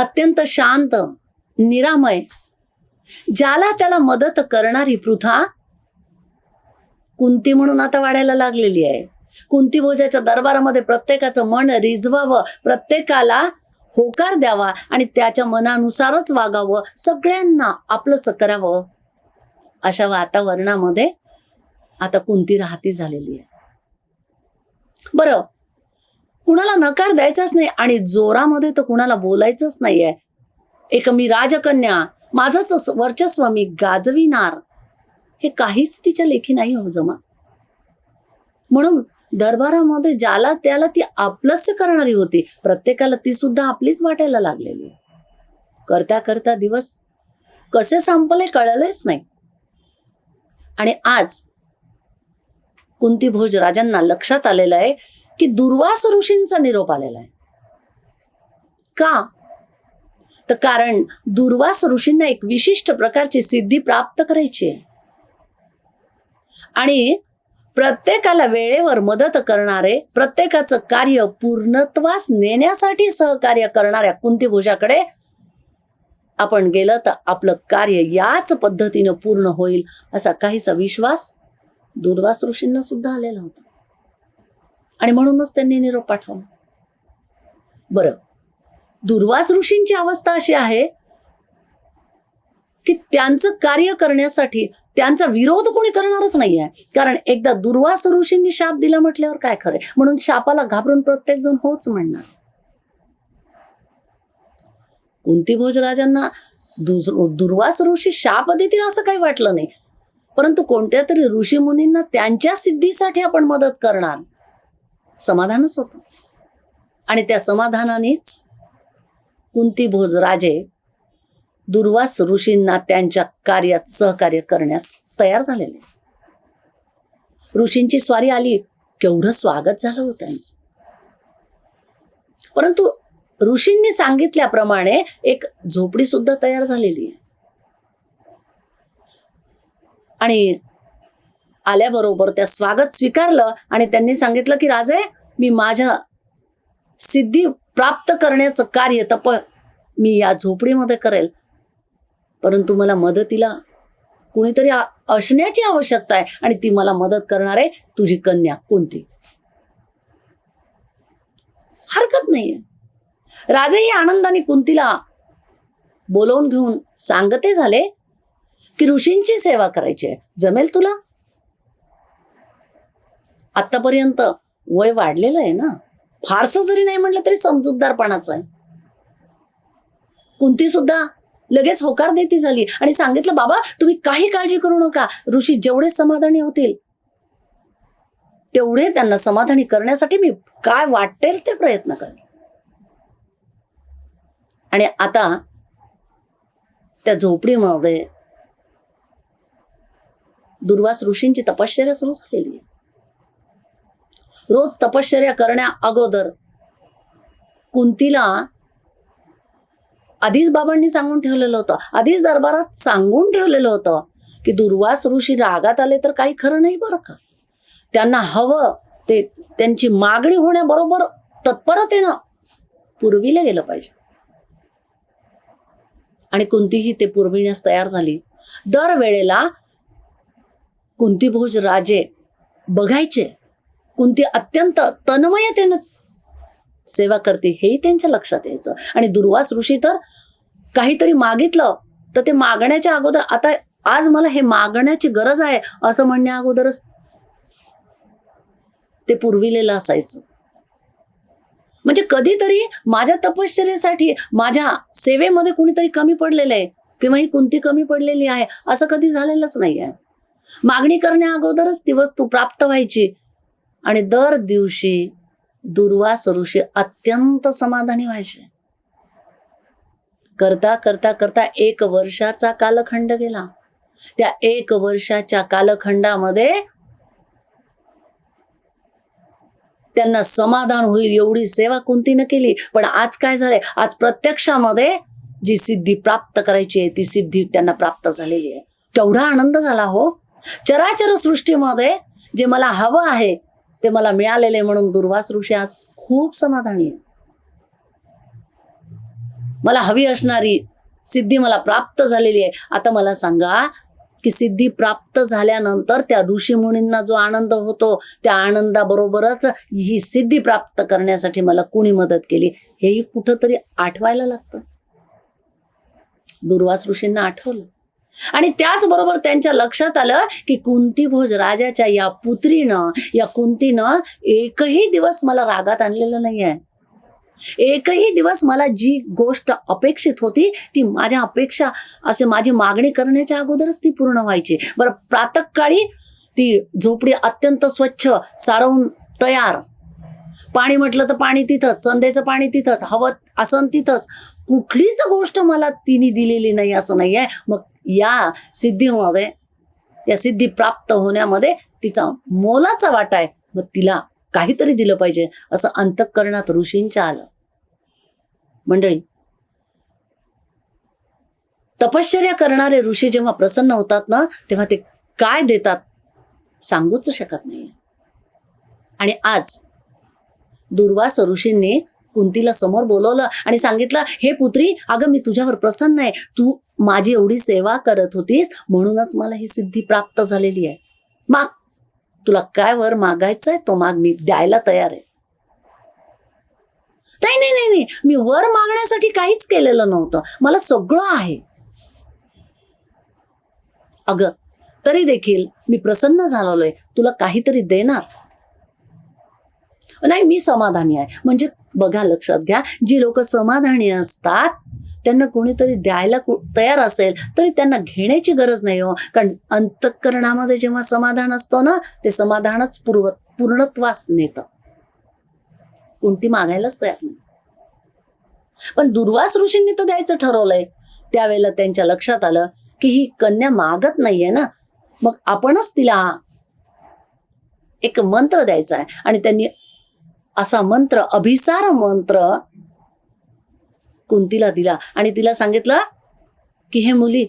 अत्यंत शांत निरामय ज्याला त्याला मदत करणारी पृथा कुंती म्हणून आता वाढायला लागलेली आहे. कुंती भोजाच्या दरबारामध्ये प्रत्येकाचं मन रिझवावं प्रत्येकाला होकार द्यावा आणि त्याच्या मनानुसारच वागावं सगळ्यांना आपलंच करावं अशा वातावरणामध्ये आता कुंती राहती झालेली आहे. बरं कुणाला नकार द्यायचाच नाही आणि जोरामध्ये तर कुणाला बोलायचंच नाहीये. एक मी राजकन्या माझंच वर्चस्व मी गाजविणार. हे काहीच तिच्या लेखी नाही हो जमा. म्हणून दरबारामध्ये ज्याला त्याला ती आपलंच करणारी होती प्रत्येकाला ती सुद्धा आपलीच वाटायला लागलेली. करता करता दिवस कसे संपले कळलेच नाही. आणि आज कुंती भोज राजांना लक्षात आलेलं आहे की दुर्वास ऋषींचा निरोप आलेला आहे. का? तर कारण दुर्वास ऋषींना एक विशिष्ट प्रकारची सिद्धी प्राप्त करायची आहे. आणि प्रत्येकाला वेळेवर मदत करणारे प्रत्येकाचं कार्य पूर्णत्वास नेण्यासाठी सहकार्य करणाऱ्या कुंतीभूजाकडे आपण गेलं तर आपलं कार्य याच पद्धतीनं पूर्ण होईल असा काहीसा विश्वास दुर्वास ऋषींना सुद्धा आलेला होता. आणि म्हणूनच त्यांनी निरोप पाठवला. बरं. दुर्वास ऋषींची अवस्था अशी आहे की त्यांचं कार्य करण्यासाठी त्यांचा विरोध कोणी करणारच नाहीये. कारण एकदा दुर्वास ऋषींनी शाप दिला म्हटल्यावर काय खरं म्हणून शापाला घाबरून प्रत्येक जण होच म्हणणार. कुंती भोजराजांना दुर्वास ऋषी शाप देतील असं काही वाटलं नाही. परंतु कोणत्या तरी ऋषी मुनींना त्यांच्या सिद्धीसाठी आपण मदत करणार. समाधानच होतं. आणि त्या समाधानानेच कुंतीभोज राजे दुर्वास ऋषींना त्यांच्या कार्यात सहकार्य करण्यास तयार झालेले. ऋषींची स्वारी आली केवढं स्वागत झालं होतं त्यांचं. परंतु ऋषींनी सांगितल्याप्रमाणे एक झोपडी सुद्धा तयार झालेली आहे. आणि आल्याबरोबर त्या स्वागत स्वीकारलं आणि त्यांनी सांगितलं की राजे मी माझ्या सिद्धी प्राप्त करण्याचं कार्य तप मी या झोपडीमध्ये करेल. परंतु मला मदतीला कुणीतरी असण्याची आवश्यकता आहे आणि ती मला मदत करणार आहे तुझी कन्या कोणती? हरकत नाहीये. राजेही आनंदाने कुंतीला बोलवून घेऊन सांगते झाले की ऋषींची सेवा करायची आहे. जमेल तुला? आतापर्यंत वय वाढलेलं आहे ना? फारसं जरी नाही म्हटलं तरी समजूतदारपणाचं आहे. कुंती सुद्धा लगेच होकार देती झाली आणि सांगितलं बाबा तुम्ही काही काळजी करू नका. ऋषी जेवढे समाधानी होतील तेवढे त्यांना समाधानी करण्यासाठी मी काय वाटेल ते प्रयत्न करेन. आणि आता त्या झोपडीमध्ये दुर्वास ऋषींची तपश्चर्या सुरू झालेली आहे. रोज तपश्चर्या करण्या अगोदर कुंतीला आधीच बाबांनी सांगून ठेवलेलं होतं. आधीच दरबारात सांगून ठेवलेलं होतं की दुर्वास ऋषी रागात आले तर काही खरं नाही बरं का? त्यांना हवं ते त्यांची मागणी होण्याबरोबर तत्परतेनं पुरविलं गेलं पाहिजे. आणि कुंतीही ते पुरविण्यास तयार झाली. दरवेळेला कुंतीभोज राजे बघायचे. कुंती अत्यंत तन्मयतेनं सेवा करते हेही त्यांच्या लक्षात यायचं. आणि दुर्वास ऋषी तर काहीतरी मागितलं तर ते मागण्याच्या अगोदर आता आज मला हे मागण्याची गरज आहे असं म्हणण्या अगोदरच ते पुरविलेलं असायचं. म्हणजे कधीतरी माझ्या तपश्चर्यासाठी माझ्या सेवेमध्ये कुणीतरी कमी पडलेलं आहे किंवा ही कुंती कमी पडलेली आहे असं कधी झालेलंच नाही आहे मागणी करण्या अगोदरच ती वस्तू प्राप्त व्हायची आणि दर दिवशी दुर्वास ऋषी अत्यंत समाधानी व्हायचे. करता करता करता एक वर्षाचा कालखंड गेला. त्या एक वर्षाच्या कालखंडामध्ये त्यांना समाधान होईल एवढी सेवा कोणतीनं केली? पण आज काय झालंय? आज प्रत्यक्षामध्ये जी सिद्धी प्राप्त करायची आहे ती सिद्धी त्यांना प्राप्त झालेली आहे. केवढा आनंद झाला हो. चराचर सृष्टीमध्ये जे मला हवं आहे ते मला मिळालेले म्हणून दुर्वास ऋषी आज खूप समाधानी आहे. मला हवी असणारी सिद्धी मला प्राप्त झालेली आहे. आता मला सांगा की सिद्धी प्राप्त झाल्यानंतर त्या ऋषीमुनींना जो आनंद होतो त्या आनंदाबरोबरच ही सिद्धी प्राप्त करण्यासाठी मला कुणी मदत केली? हेही कुठंतरी आठवायला लागतं. दुर्वास ऋषींना आठवलं. आणि त्याचबरोबर त्यांच्या लक्षात आलं की कुंती भोज राजाच्या या पुत्रीनं या कुंतीनं एकही दिवस मला रागात आणलेलं नाही आहे एकही दिवस मला जी गोष्ट अपेक्षित होती ती माझ्या अपेक्षा असे माझी मागणी करण्याच्या अगोदरच ती पूर्ण व्हायची. बरं प्रातकाळी ती झोपडी अत्यंत स्वच्छ सारवून तयार. पाणी म्हटलं तर पाणी तिथंच संध्याचं पाणी तिथंच हवं असं तिथंच. कुठलीच गोष्ट मला तिने दिलेली नाही असं नाही आहे मग या सिद्धीमध्ये या सिद्धी प्राप्त होण्यामध्ये तिचा मोलाचा वाटा आहे. मग तिला काहीतरी दिलं पाहिजे असं अंतःकरणात ऋषींच्या आलं. मंडळी तपश्चर्या करणारे ऋषी जेव्हा प्रसन्न होतात ना तेव्हा ते काय देतात? सांगूच शकत नाही. आणि आज दुर्वास ऋषींनी कुंतीला समोर बोलवलं आणि सांगितलं हे पुत्री अगं मी तुझ्यावर प्रसन्न आहे. तू माझी एवढी सेवा करत होतीस म्हणूनच मला ही सिद्धी प्राप्त झालेली आहे. माग तुला काय वर मागायचंय तो माग मी द्यायला तयार आहे. नाही नाही नाही नाही. मी वर मागण्यासाठी काहीच केलेलं नव्हतं. मला सगळं आहे. अगं तरी देखील मी प्रसन्न झालोय. तुला काहीतरी देणार. नाही मी समाधानी आहे. म्हणजे बघा लक्षात घ्या जी लोक समाधानी असतात त्यांना कोणीतरी द्यायला तयार असेल तरी त्यांना घेण्याची गरज नाही हो. कारण अंतःकरणामध्ये जेव्हा समाधान असतो ना ते समाधानच पूर्व पूर्णत्वास नेतं. कोणती मागायलाच तयार नाही. पण दुर्वास ऋषींनी तर द्यायचं ठरवलंय. त्यावेळेला त्यांच्या लक्षात आलं की ही कन्या मागत नाहीये ना. मग आपणच तिला एक मंत्र द्यायचा आहे आणि त्यांनी असा मंत्र अभिसार मंत्र कुंतीला दिला. आणि तिला सांगितलं की हे मुली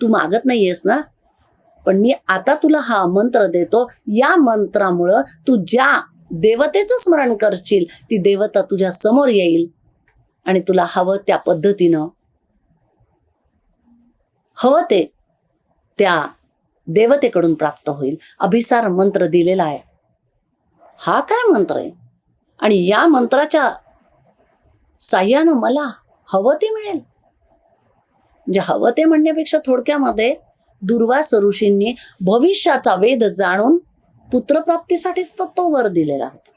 तू मागत नाहीयेस ना? पण मी आता तुला हा मंत्र देतो. या मंत्रामुळं तू ज्या देवतेचं स्मरण करशील ती देवता तुझ्या समोर येईल आणि तुला हवं त्या पद्धतीनं. हवं ते त्या देवतेकडून प्राप्त होईल. अभिसार मंत्र दिलेला आहे. हा काय मंत्र आहे? आणि या मंत्राच्या साह्यानं मला हवं ते मिळेल. म्हणजे हवं ते म्हणण्यापेक्षा थोडक्यामध्ये दुर्वास ऋषींनी भविष्याचा वेद जाणून पुत्रप्राप्तीसाठीच तर तो वर दिलेला होता.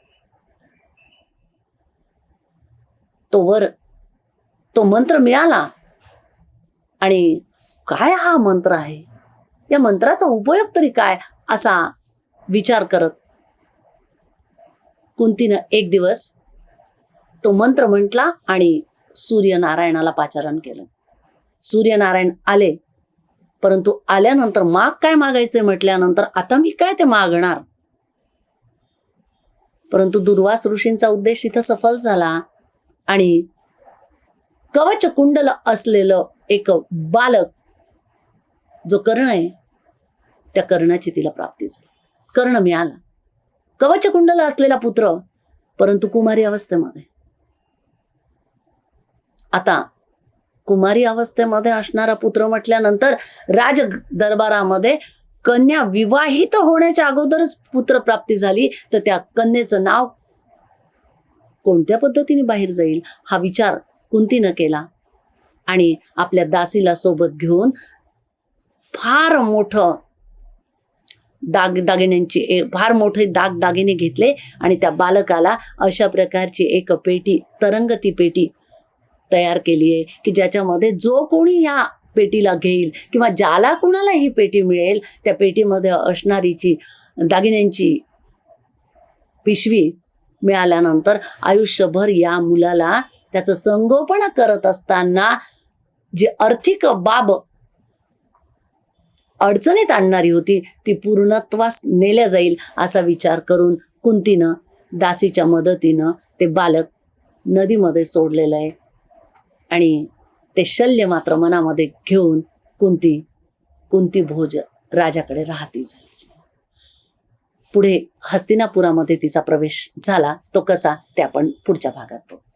तो वर तो मंत्र मिळाला आणि काय हा मंत्र आहे? या मंत्राचा उपयोग तरी काय असा विचार करत कुंतीनं एक दिवस तो मंत्र म्हटला आणि सूर्यनारायणाला पाचारण केलं. सूर्यनारायण आले परंतु आल्यानंतर माग काय मागायचे म्हटल्यानंतर आता मी काय ते मागणार? परंतु दुर्वास ऋषींचा उद्देश इथं सफल झाला आणि कवच कुंडल असलेलं एक बालक जो कर्ण आहे त्या कर्णाची तिला प्राप्ती झाली. कर्ण मिळाला. कवच कुंडल असलेला पुत्र परंतु कुमारी अवस्थेमध्ये. आता कुमारी अवस्थेमध्ये असणारा पुत्र म्हटल्यानंतर राज दरबारामध्ये कन्या विवाहित होण्याच्या अगोदरच पुत्रप्राप्ती झाली. तर त्या कन्येचं नाव कोणत्या पद्धतीने बाहेर जाईल हा विचार कुंतीनं केला. आणि आपल्या दासीला सोबत घेऊन फार मोठं दाग दागिन्यांची ए- फार मोठे दाग दागिने घेतले. आणि त्या बालकाला अशा प्रकारची एक पेटी तरंगती पेटी तयार केली आहे की ज्याच्यामध्ये जो कोणी या पेटीला घेईल किंवा ज्याला कोणाला ही पेटी मिळेल त्या पेटीमध्ये असणारीची दागिन्यांची पिशवी मिळाल्यानंतर आयुष्यभर या मुलाला त्याचं संगोपन करत असताना जी आर्थिक बाब अडचणीत आणणारी होती ती पूर्णत्वास नेल्या जाईल असा विचार करून कुंतीनं दासीच्या मदतीनं ते बालक नदीमध्ये सोडलेलं आहे. आणि ते शल्य मात्र मनामध्ये घेऊन कुंती कुंती भोज राजाकडे राहती झाली. पुढे हस्तिनापुरामध्ये तिचा प्रवेश झाला तो कसा ते आपण पुढच्या भागात बघू.